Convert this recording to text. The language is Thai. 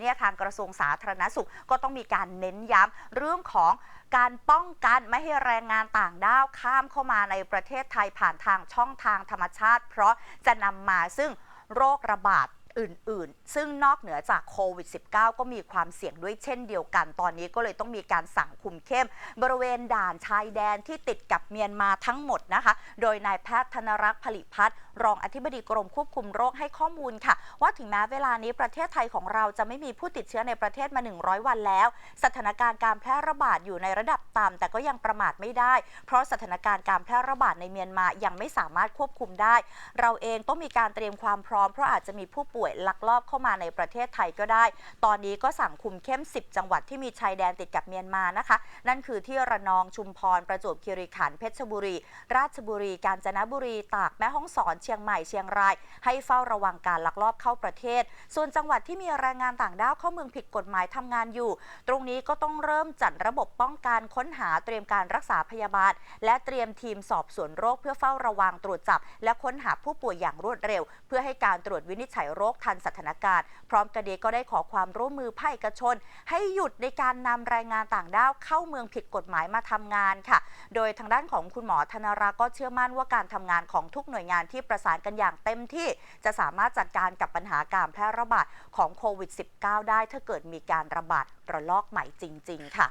เนี่ยทางกระทรวงสาธารณสุขก็ต้องมีการเน้นย้ำเรื่องของการป้องกันไม่ให้แรงงานต่างด้าวข้ามเข้ามาในประเทศไทยผ่านทางช่องทางธรรมชาติ เพราะจะนำมาซึ่งโรคระบาด อื่น ๆ ซึ่งนอกเหนือจากโควิด -19 ก็มีความเสี่ยงด้วยเช่นเดียวกัน ตอนนี้ก็เลยต้องมีการสั่งคุมเข้ม บริเวณด่านชายแดนที่ติดกับเมียนมาทั้งหมดนะคะ โดยนายแพทย์ธนรักษ์ผลิพัฒน์รองอธิบดีกรมควบคุมโรคให้ข้อมูลค่ะ ว่าถึงแม้เวลานี้ประเทศไทยของเราจะไม่มีผู้ติดเชื้อในประเทศมา 100 วันแล้ว สถานการณ์การแพร่ระบาดอยู่ในระดับต่ำแต่ก็ยังประมาทไม่ได้ เพราะสถานการณ์การแพร่ระบาดในเมียนมายังไม่สามารถควบคุมได้ เราเองต้องมีการเตรียมความพร้อมเพราะอาจจะมีผู้ป่วยลักลอบเข้ามาในประเทศไทยก็ได้ ตอนนี้ก็สั่งคุมเข้ม 10 จังหวัดที่มีชายแดนติดกับเมียนมานะคะ นั่นคือที่ระนองชุมพรประจวบคีรีขันธ์เพชรบุรี ราชบุรี กาญจนบุรี ตากแม่ฮ่องสอนเชียงใหม่เชียงราย ให้เฝ้าระวังการลักลอบเข้าประเทศ ส่วนจังหวัดที่มีแรงงานต่างด้าวเข้าเมืองผิดกฎหมายทำงานอยู่ ตรงนี้ก็ต้องเริ่มจัดระบบป้องกันค้นหาเตรียมการรักษาพยาบาล และเตรียมทีมสอบสวนโรคเพื่อเฝ้าระวังตรวจจับ และค้นหาผู้ป่วยอย่างรวดเร็ว เพื่อให้การตรวจวินิจฉัยโรคทันสถานการณ์ พร้อมกันนี้ก็ได้ขอความร่วมมือภาคเอกชน ให้หยุดในการนำแรงงานต่างด้าวเข้าเมืองผิดกฎหมายมาทำงานค่ะ โดยทางด้านของคุณหมอธนรักษ์ก็เชื่อมั่นว่าการทำงานของทุกหน่วยงานที่ประสานกันอย่างเต็มที่จะสามารถจัดการกับปัญหาการแพร่ระบาดของโควิด -19 ได้ถ้าเกิดมีการระบาดระลอกใหม่จริง ๆ ค่ะ